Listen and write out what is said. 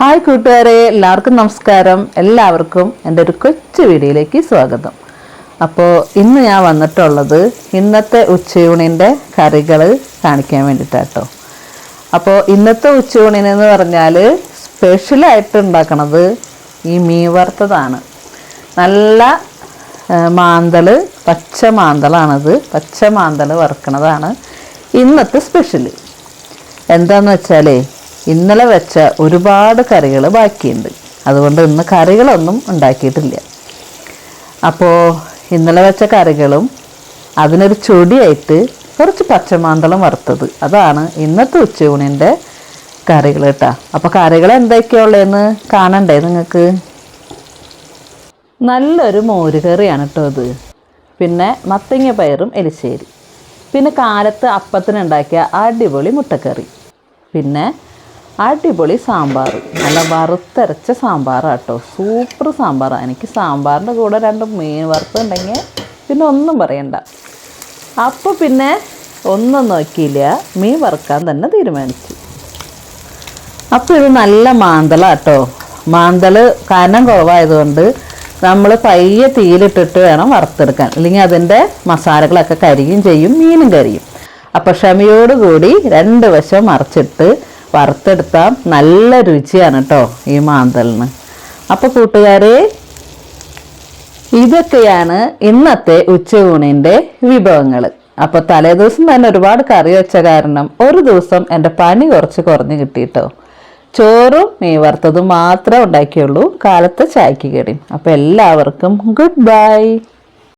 Hi കൂട്ടുകാരെ എല്ലാവർക്കും നമസ്കാരം. എല്ലാവർക്കും എന്റെ ഒരു കൊച്ചു വീഡിയോയിലേക്ക് സ്വാഗതം. അപ്പോൾ ഇന്ന് ഞാൻ വന്നിട്ടുള്ളത് ഇന്നത്തെ ഉച്ചയൂണിന്റെ കറികൾ കാണിക്കാൻ വേണ്ടിയിട്ടാട്ടോ അപ്പോൾ ഇന്നത്തെ ഉച്ചയൂണിനെന്ന് പറഞ്ഞാൽ സ്പെഷ്യലായിട്ട് ഉണ്ടാക്കണത് ഈ മീൻ വറുത്തതാണ്. നല്ല മാന്തൽ പച്ച മാന്തളാണത്. പച്ച മാന്തൽ വറുക്കണതാണ് ഇന്നത്തെ സ്പെഷ്യൽ എന്താണെന്ന് വെച്ചാലേ ഇന്നലെ വെച്ച ഒരുപാട് കറികൾ ബാക്കിയുണ്ട്. അതുകൊണ്ട് ഇന്ന് കറികളൊന്നും ഉണ്ടാക്കിയിട്ടില്ല. അപ്പോൾ ഇന്നലെ വെച്ച കറികളും അതിനൊരു ചൊടിയായിട്ട് കുറച്ച് പച്ചമാന്തളം വറുത്തത്. അതാണ് ഇന്നത്തെ ഉച്ചയൂണിന്റെ കറികൾ കേട്ടോ. അപ്പോൾ കറികൾ എന്തൊക്കെയുള്ളതെന്ന് കാണണ്ടേ നിങ്ങൾക്ക്? നല്ലൊരു മോര് കറിയാണ് കേട്ടോ അത് പിന്നെ മത്തങ്ങ പയറും എലിശ്ശേരി. പിന്നെ കാലത്ത് അപ്പത്തിനുണ്ടാക്കിയ അടിപൊളി മുട്ടക്കറി. പിന്നെ അടിപൊളി സാമ്പാർ. നല്ല വറുത്തരച്ച സാമ്പാറാണ് കേട്ടോ സൂപ്പർ സാമ്പാറാണ് എനിക്ക് സാമ്പാറിന്റെ കൂടെ രണ്ട് മീൻ വറുത്തുണ്ടെങ്കിൽ പിന്നെ ഒന്നും പറയണ്ട. അപ്പോൾ പിന്നെ ഒന്നും നോക്കിയില്ല. മീൻ വറുക്കാൻ തന്നെ തീരുമാനിച്ചു. അപ്പോൾ ഇത് നല്ല മാന്തളാട്ടോ മാന്തൾ കനം കുറവായതുകൊണ്ട് നമ്മൾ പയ്യെ തീയിലിട്ടിട്ട് വേണം വറുത്തെടുക്കാൻ. അല്ലെങ്കിൽ അതിന്റെ മസാലകളൊക്കെ കരിയും ചെയ്യും മീനും കരിയും. അപ്പോൾ ക്ഷമയോടുകൂടി രണ്ട് വശം മറിച്ചിട്ട് വറുത്തെടുത്താൽ നല്ല രുചിയാണ് കേട്ടോ ഈ മാന്തലിന് അപ്പോൾ കൂട്ടുകാരെ ഇതൊക്കെയാണ് ഇന്നത്തെ ഉച്ചയൂണിന്റെ വിഭവങ്ങൾ അപ്പോൾ തലേദിവസം തന്നെ ഒരുപാട് കറി വെച്ച കാരണം ഒരു ദിവസം എന്റെ പണി കുറച്ച് കുറഞ്ഞ് കിട്ടിയിട്ടോ. ചോറും മീൻ വറുത്തതും മാത്രമേ ഉണ്ടാക്കിയുള്ളൂ. കാലത്ത് ചായക്ക് കടിയും അപ്പോൾ എല്ലാവർക്കും ഗുഡ് ബൈ.